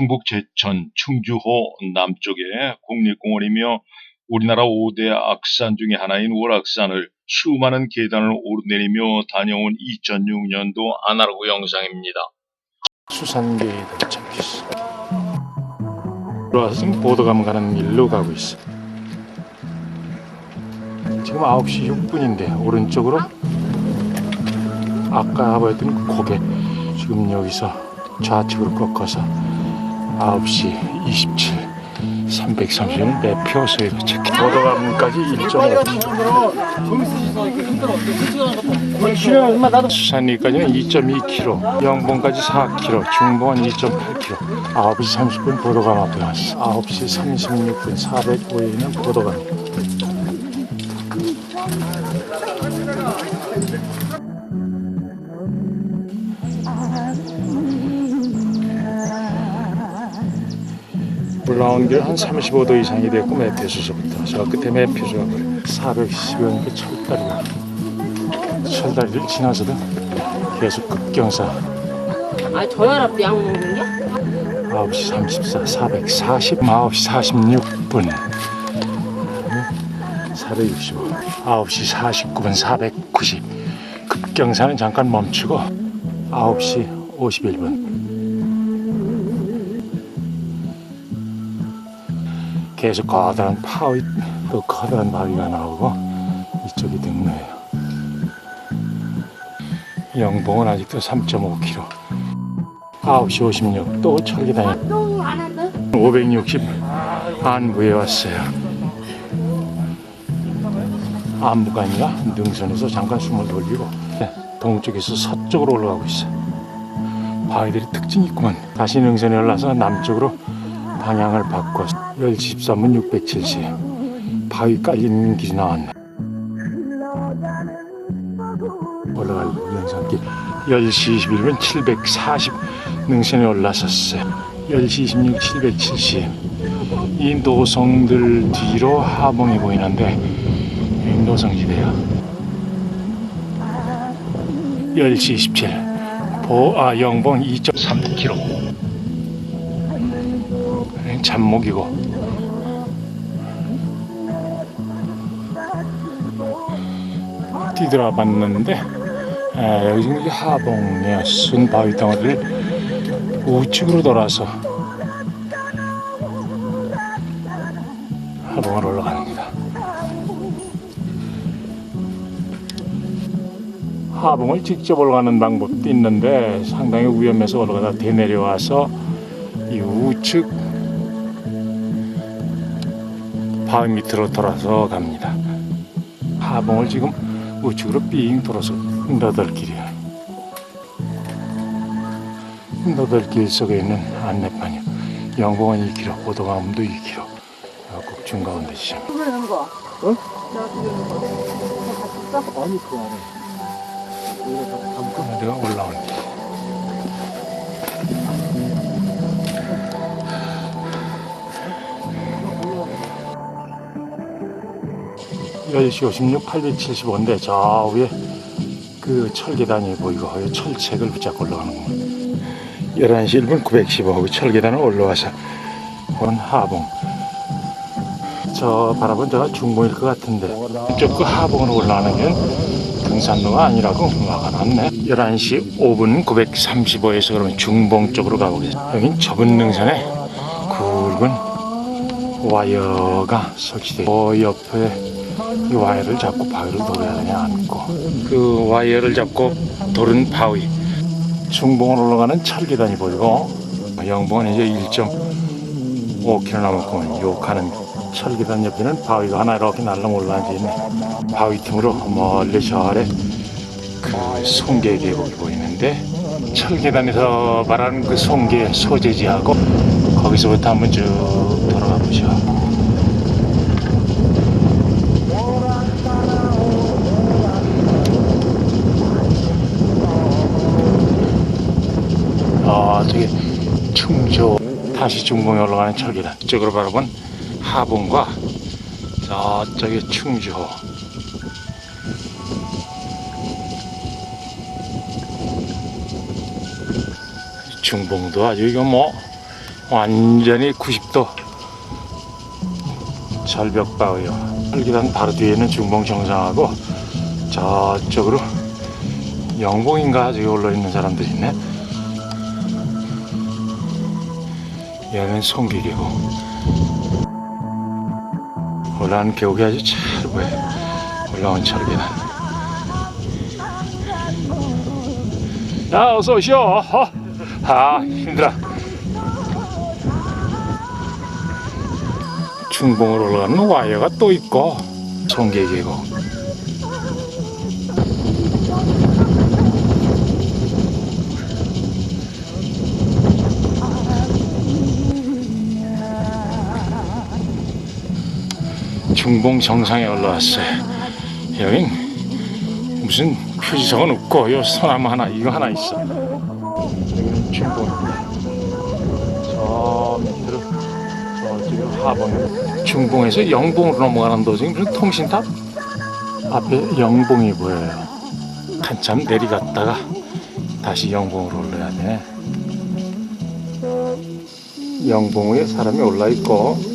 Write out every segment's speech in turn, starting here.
충북 제천 충주호 남쪽에 국립공원이며 우리나라 5대 악산 중의 하나인 월악산을 수많은 계단을 오르내리며 다녀온 2006년도 아날로그 영상입니다. 수산계에 도착했어. 들어와서 지금 보도감 가는 길로 가고 있어. 지금 9시 6분인데 오른쪽으로 아까 보였던 그 고개 지금 여기서 좌측으로 꺾어서 9시 27 330은 매표소에 도착해. 보도감까지 1.5km 수산리까지는 2.2km 영봉까지 4km 중봉은 2.8km 9시 30분 보도감 앞에 왔어. 9시 36분 405에 있는 보도감 올라온 길한 35도 이상이 됐고 매표소서부터 저 끝에 매표소가 410여 개 철다리가 철다리를 지나서도 계속 급경사. 아 저혈압도 약 먹는 게? 9시 34, 440, 9시 46분. 465, 9시 49분 490 급경사는 잠깐 멈추고 9시 51분 계속 커다란 파위 또 커다란 바위가 나오고 이쪽이 등로예요. 영봉은 아직도 3.5km 9시 56또 한다? 560 안부에 왔어요. 안부가 아니라 능선에서 잠깐 숨을 돌리고 네, 동쪽에서 서쪽으로 올라가고 있어 바위들이 특징이 있구만. 다시 능선에 올라서 남쪽으로 방향을 바꿔 10시 13분 670 바위 깔린 길이 나왔네. 올라갈 능선길. 10시 21분 740 능선에 올라섰어요. 10시 26 770 이 노성들 뒤로 하봉이 보이는데 여기 노성지대야 10시 27 보, 아, 영봉 2.3km 잠목이고. 뛰들어 봤는데 아, 여기 지금 이게 하봉이야. 순 바위 덩어리를 우측으로 돌아서 하봉을 올라갑니다 하봉을 직접 올라가는 방법도 있는데 상당히 위험해서 올라가다 되내려와서 이 우측 바위 밑으로 돌아서 갑니다. 하봉을 지금 우측으로 삥 돌아서 너덜길이야. 너덜길 속에 있는 안내판이요. 영봉은 2km, 보도감도 2km. 꼭 중가운데 시작. 그러는 거. 어? 아니 그 안에 여기가 다 담고 내가 올라오는 길. 열시 56, 875인데 저 위에 그 철계단이 보이고 이 철책을 붙잡고 올라가는구만 11시 1분 915 철계단을 올라와서 온 하봉. 저 바라본 저가 중봉일 것 같은데 이쪽 그 하봉으로 올라가는 게 등산로가 아니라고 막아놨네. 11시 5분 935에서 그러면 중봉 쪽으로 있어 여긴 좁은 능선에 굵은 와이어가 설치돼 그 옆에 이 와이어를 잡고 바위를 되냐 않고 그 와이어를 잡고 도른 바위. 중봉을 올라가는 철계단이 보이고 영봉은 이제 1.5km 남았고 요 가는 철계단 옆에는 바위가 하나 이렇게 날름 올라앉아 있네. 바위 틈으로 멀리 저 아래 그 송계 계곡이 보이는데 철계단에서 말하는 그 송계 소재지하고 거기서부터 한번 쭉 돌아가 아 저기 충주 다시 중봉에 올라가는 철계단 이쪽으로 바라본 하봉과 저쪽에 충주호 중봉도 아주 이거 뭐 완전히 90도 절벽 바위요. 혈기단 바로 뒤에는 중봉 정상하고 저쪽으로 영봉인가 저기 올라 있는 사람들이 있네. 얘는 송기계고 올라가는 계곡이 아주 잘 보여. 올라온 철계단. 야 어서 오시오. 어? 아 힘들어. 중봉으로 올라가는 와이어가 또 있고 송계계곡. 중봉 정상에 올라왔어요. 여긴 무슨 표지석은 없고 요 소나무 하나 이거 하나 있어. 여기는 중봉입니다. 저 밑으로 저쪽으로 하봉. 중봉에서 영봉으로 넘어가는 도중에 무슨 통신탑 앞에 영봉이 보여요. 한참 내려갔다가 다시 영봉으로 올라야 돼. 영봉 위에 사람이 올라 있고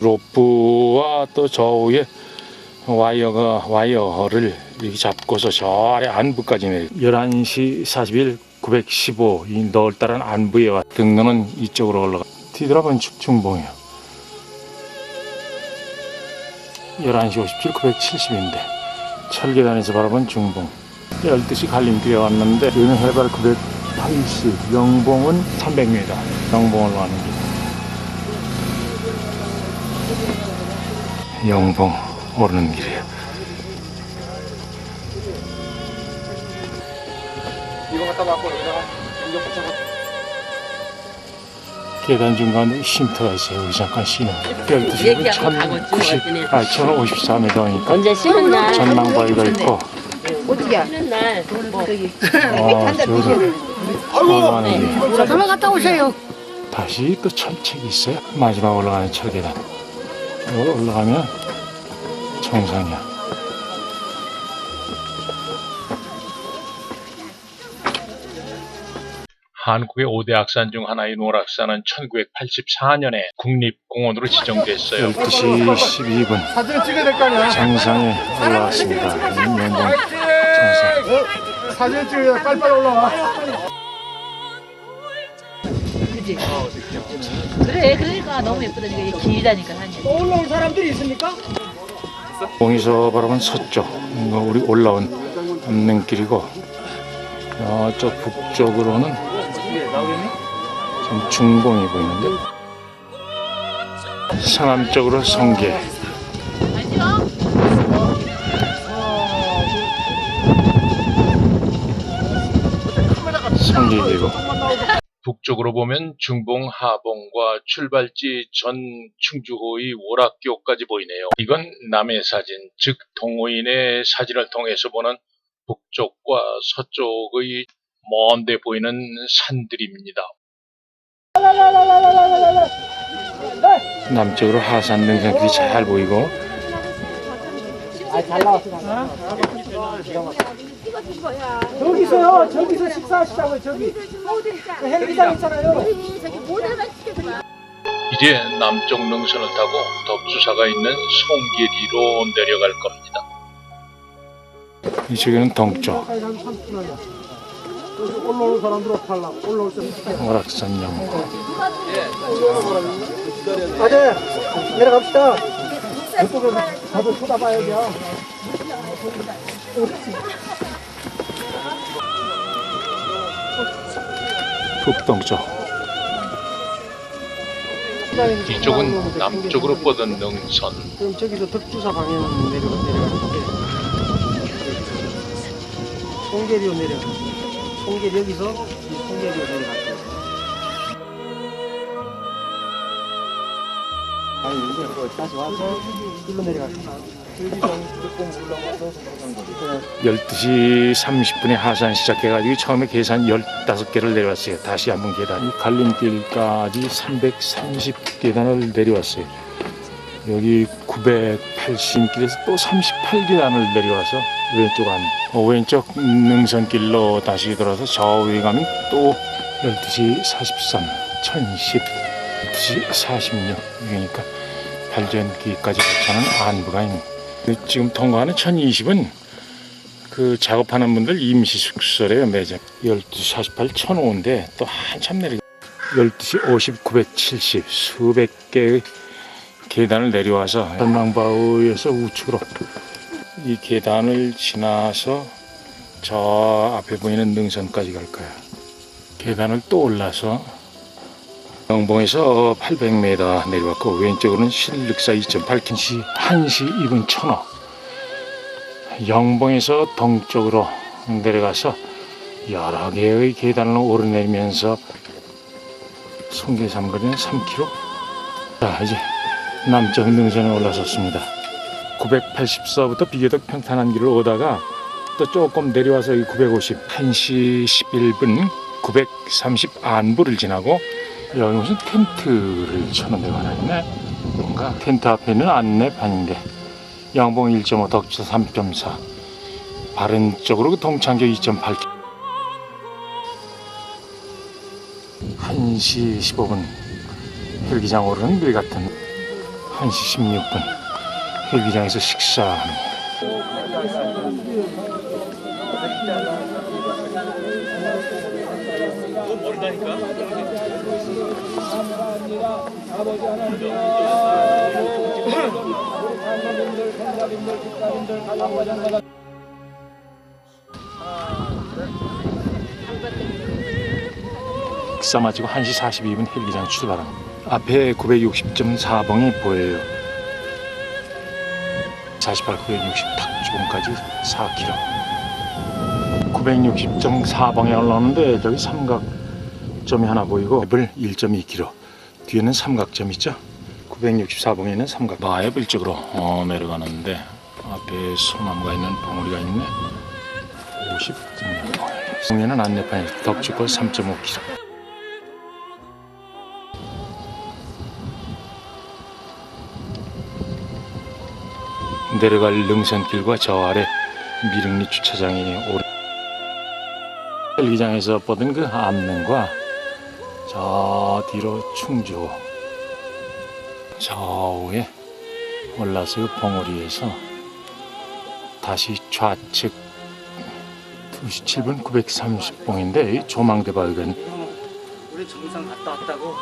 로프와 또 저 위에 와이어가 와이어를 이렇게 잡고서 저 아래 안부까지 내려 11시 41 915이 너울다른 안부에 와 등로는 이쪽으로 올라가 뒤돌아보면 중- 중봉이에요. 11시 57 970인데 철계단에서 바라본 중봉. 12시 갈림길에 왔는데 여기는 해발 980 영봉은 300m 영봉을 길 영봉 오르는 길이에요. 계단 중간에 쉼터가 있어요. 우리 잠깐 쉬는. 12시 얘기하고 가고 1090, 있는 아, 1054m니까 언제 쉬는 날? 전망바위가 있고, 어떻게 쉬는 날? 뭐 저기 어, 저기 올라가는 길. 잠깐만 갔다 오세요. 다시 또 철책이 있어요. 마지막 올라가는 철계단. 이거 올라가면 정상이야. 한국의 5대 악산 중 하나인 오락산은 1984년에 국립공원으로 지정됐어요. 12시 12분. 사진을 찍어야 될 거 아니야? 정상에 올라왔습니다. 연봉 정상. 사진을 찍어야 빨리빨리 올라와. 그래 그러니까 너무 예쁘다. 이게 길다니까 산이. 또 올라올 사람들이 있습니까? 봉에서 바라본 서쪽, 우리 올라온 남는길이고, 저쪽 북쪽으로는 좀 중봉이 보이는데, 서남쪽으로 성계, 성계계곡. 북쪽으로 보면 중봉 하봉과 출발지 전 충주호의 오락교까지 보이네요. 이건 남의 사진, 즉 동호인의 사진을 통해서 보는 북쪽과 서쪽의 먼데 보이는 산들입니다. 남쪽으로 하산 능선길이 잘 보이고, 저기서요. 저기서 식사하시자고요. 저기. 헬기장 있잖아요. 이제 남쪽 능선을 타고 덕수사가 있는 송계리로 내려갈 겁니다. 이쪽에는 동쪽, 올라오는 사람들 탈락. 올라올 때. 오락산 영봉. 아재 내려갑시다. 이쪽에 다들 쳐다봐야 돼요. 북동쪽. 이쪽은 남쪽으로 뻗은 능선, 그럼 저기서 덕주사 방향 내려가 내려가는데 송계리로 내려가. 송계리 여기서 이 송계리로 내려갈 아니 이제 그 다시 와서 일로 내려갈게요. 여기서 조금 올라가서 12시 30분에 하산 시작해가지고 처음에 계산 15개를 내려왔어요. 다시 한번 계단. 이 갈림길까지 330계단을 내려왔어요. 여기 980길에서 또 38계단을 내려와서 왼쪽 안 어, 왼쪽 능선길로 다시 돌아서 저 위에 가면 또 12시 43, 1010, 12시 46 그러니까 발전기까지 합쳐는 안부가 있는. 지금 통과하는 1020은 그 작업하는 분들 임시 숙소래요 매장. 12시 48, 1005인데 또 한참 내려 12시 50, 970 수백 개의 계단을 내려와서 전망바위에서 우측으로 이 계단을 지나서 저 앞에 보이는 능선까지 갈 거야. 계단을 또 올라서 영봉에서 800m 내려왔고 왼쪽으로는 신륵사 2.8km 1시 2분 천호 영봉에서 동쪽으로 내려가서 여러 개의 계단을 오르내리면서 송계삼거리는 3km 자 이제 남쪽 능선에 올라섰습니다. 984부터 비교적 평탄한 길을 오다가 또 조금 내려와서 이 950, 1시 11분 930 안부를 지나고 여기 무슨 텐트를 쳐놓은 데가 하나 있네? 뭔가? 텐트 앞에는 안내판인데. 양봉 1.5 덕지사 3.4 바른 쪽으로 그 동창교 2.8 1시 15분. 헬기장 오르는 길 같은. 1시 16분. 헬기장에서 식사합니다 식사 마치고 1시 42분 헬기장 출발합니다. 앞에 960.4봉이 보여요. 48, 960 탁주봉까지 4km. 960.4봉에 올라오는데 저기 삼각 점이 하나 보이고 앱을 1.2km. 뒤에는 삼각점 있죠? 964봉에는 삼각. 마앱을 쪽으로 어, 내려가는데 앞에 소나무가 있는 봉우리가 있네. 50. 봉에는 안내판이 덕지골 3.5km. 내려갈 능선길과 저 아래 미릉리 주차장이 오래 헬기장에서 뻗은 그 암릉과 저 뒤로 충주 저 위에 올라서 그 봉우리에서 다시 좌측 2시 7분 930봉인데 이 조망대바위가 우리 정상 갔다 왔다고.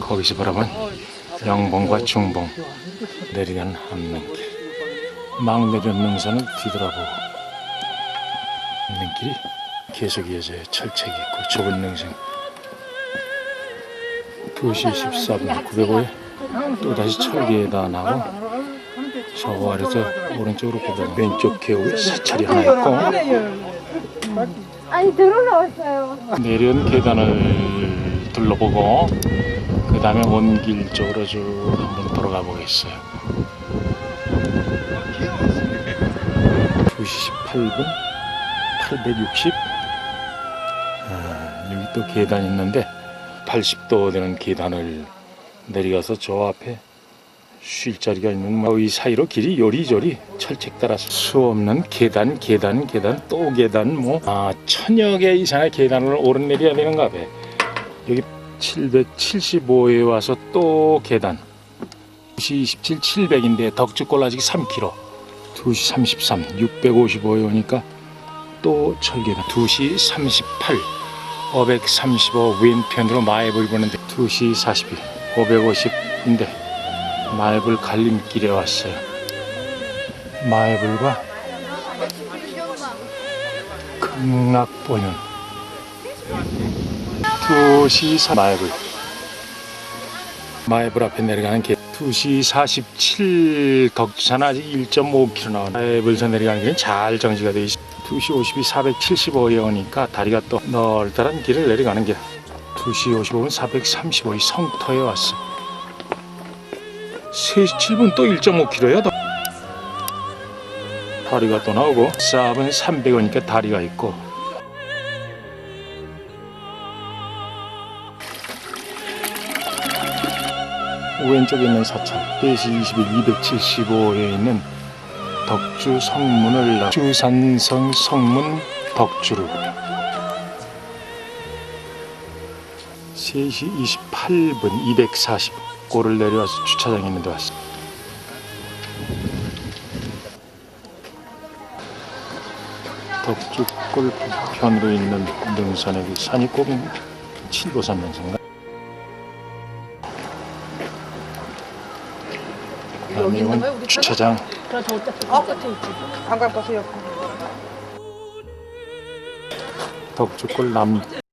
거기서 바라본 영봉과 중봉 내려가는 함릉길 막 내려온 능선을 뒤돌아보고 있는 길이 계속 이어져요. 철책이 있고 좁은 능선 2시 14분 905에 또 다시 철계에다 나고 저 아래서 오른쪽으로 보면 왼쪽 계곡에 사찰이 하나 있고. 아니 들어나왔어요. 내려온 계단을 둘러보고 그 다음에 온 길 쪽으로 쭉 한번 돌아가 보겠어요. 2시 18분 860 아, 여기 또 계단 있는데 80도 되는 계단을 내려가서 저 앞에 쉴 자리가 있는 뭐이 사이로 길이 요리조리 철책 따라서 수 없는 계단 계단 계단 또 계단 뭐. 아 천여 개 이상의 계단을 오르내려야 되는가 봐 여기 775에 와서 또 계단. 2시 27 700인데 덕주골 아직 3km 2시 33 655에 오니까 또 철계단. 2시 38 535 왼편으로 마앱을 보는데 2시 42 550인데 마애불 갈림길에 왔어요. 마애불과 극락보는 두시 사 마애불 마애불 앞에 내려가는 길. 2시 47 덕주산 아직 1.5km 나온 마애불에서 내려가는 길은 잘 정지가 되어 있어 2시 52 475에 오니까 다리가 또 널따란 길을 내려가는 길. 2시 55분 435이 성터에 왔어. 3시 7분 또 1.5km야 더. 다리가 또 나오고 쌉은 300원이니까 다리가 있고. 왼쪽에 있는 사찰 4시 20일 275호에 있는 덕주 성문을 나 주산성 성문 덕주로 3시 28분 240고를 내려와서 주차장에 있는 데 왔습니다. 덕주 골 편으로 있는 능선에 그 산이 꼭 칠보산 능선가? 남이건 주차장. 덕주골 남